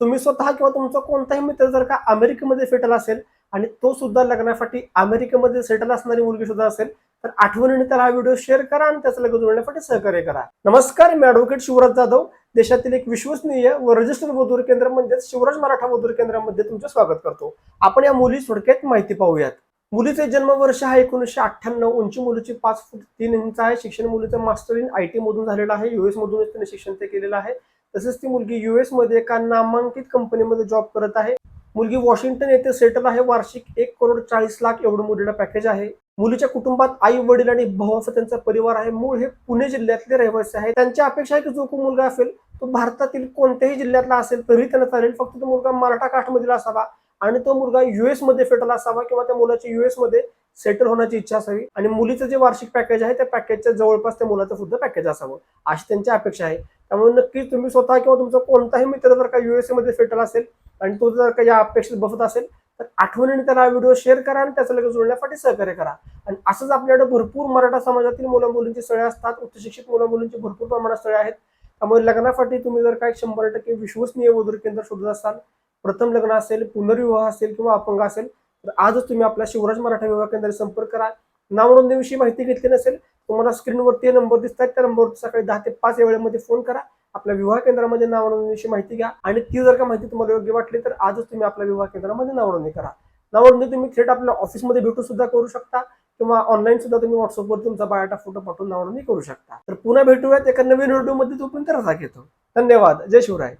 तुम्ही स्वतः किंवा तुमचा कोणताही मित्र जर का अमेरिकेमध्ये सेटल असेल आणि तो सुद्धा लग्नासाठी अमेरिकेमध्ये सेटल असणारी मुलगी सुद्धा असेल तर आठवणीने त्याला हा व्हिडिओ शेअर करा आणि त्याचं लग्न जुळण्यासाठी सहकार्य करा. नमस्कार मी ॲडव्होकेट शिवराज जाधव देशातील एक विश्वसनीय व रजिस्टर वधूर केंद्र म्हणजेच शिवराज मराठा वधूर केंद्रामध्ये तुमचं स्वागत करतो. आपण या मुली थोडक्यात माहिती पाहूयात. मुलीचे जन्मवर्ष आहे एकोणीसशे अठ्ठ्याण्णव उंची मुलीची पाच फूट तीन इंच आहे शिक्षण मुलीचं मास्टर इन आय टी मधून झालेलं आहे युएस मधून शिक्षण ते केलेलं आहे. तसेच ती मुलगी युएसमध्ये एका नामांकित कंपनीमध्ये जॉब करत आहे. मुलगी वॉशिंग्टन येथे सेटल आहे. वार्षिक एक करोड चाळीस लाख एवढं मुलीला पॅकेज आहे. मुलीच्या कुटुंबात आई वडील आणि भाऊ असा त्यांचा परिवार आहे. मूळ हे पुणे जिल्ह्यातले रहिवासी आहे त्यांची अपेक्षा आहे की जो कोण मुलगा असेल तो भारतातील कोणत्याही जिल्ह्यातला असेल तरी त्यांना चालेल. फक्त तो मुलगा मराठा काठमधील असावा. आणि तो मुलगा युएसमध्ये फेटल असावा किंवा त्या मुलाची युएसमध्ये सेटल होण्याची इच्छा असावी. आणि मुलीचं जे वार्षिक पॅकेज आहे त्या पॅकेजच्या जवळपास त्या मुलाचं सुद्धा पॅकेज असावं. अशी त्यांची अपेक्षा आहे. त्यामुळे नक्कीच तुम्ही स्वतः किंवा तुमचा कोणताही मित्र जर का युएसए मध्ये असेल आणि तो जर का या अपेक्षेत बसत असेल तर आठवणीने त्याला हा व्हिडिओ शेअर करा आणि त्याचं लगेच जुळण्यासाठी सहकार्य करा. आणि असंच आपल्याकडे भरपूर मराठा समाजातील मुलं मुलींची स्थळे असतात उच्च शिक्षित मुलं मुलींची भरपूर प्रमाणात स्थळे आहेत. त्यामुळे लग्नासाठी तुम्ही जर काय शंभर टक्के विश्वसनीय वधूर केंद्र शोधत असाल प्रथम लग्न असेल पुनर्विवाह असेल किंवा अपंग असेल तर आजच तुम्ही आपल्या शिवराज मराठा विवाह केंद्रात संपर्क करा. नावनोंदणीविषयी माहिती घेतली नसेल तुम्हाला स्क्रीनवरती नंबर दिसतात त्या नंबरवरती सकाळी दहा ते पाच या वेळेमध्ये फोन करा. आपल्या विवाह केंद्रामध्ये नावनोंदणीविषयी माहिती घ्या. आणि ती जर का माहिती तुम्हाला योग्य वाटली तर आजच तुम्ही आपल्या विवाह केंद्रामध्ये नावनोंदणी करा. नावनोंदणी तुम्ही थेट आपल्या ऑफिसमध्ये भेटू सुद्धा करू शकता किंवा ऑनलाईन सुद्धा तुम्ही व्हॉट्सअपवर तुमचा बायोटा फोटो पाठवून नावनोंदणी करू शकता. तर पुन्हा भेटूयात एका नवीन व्हिडिओमध्ये तो पण त्याचा घेतो. धन्यवाद. जय शिवराय.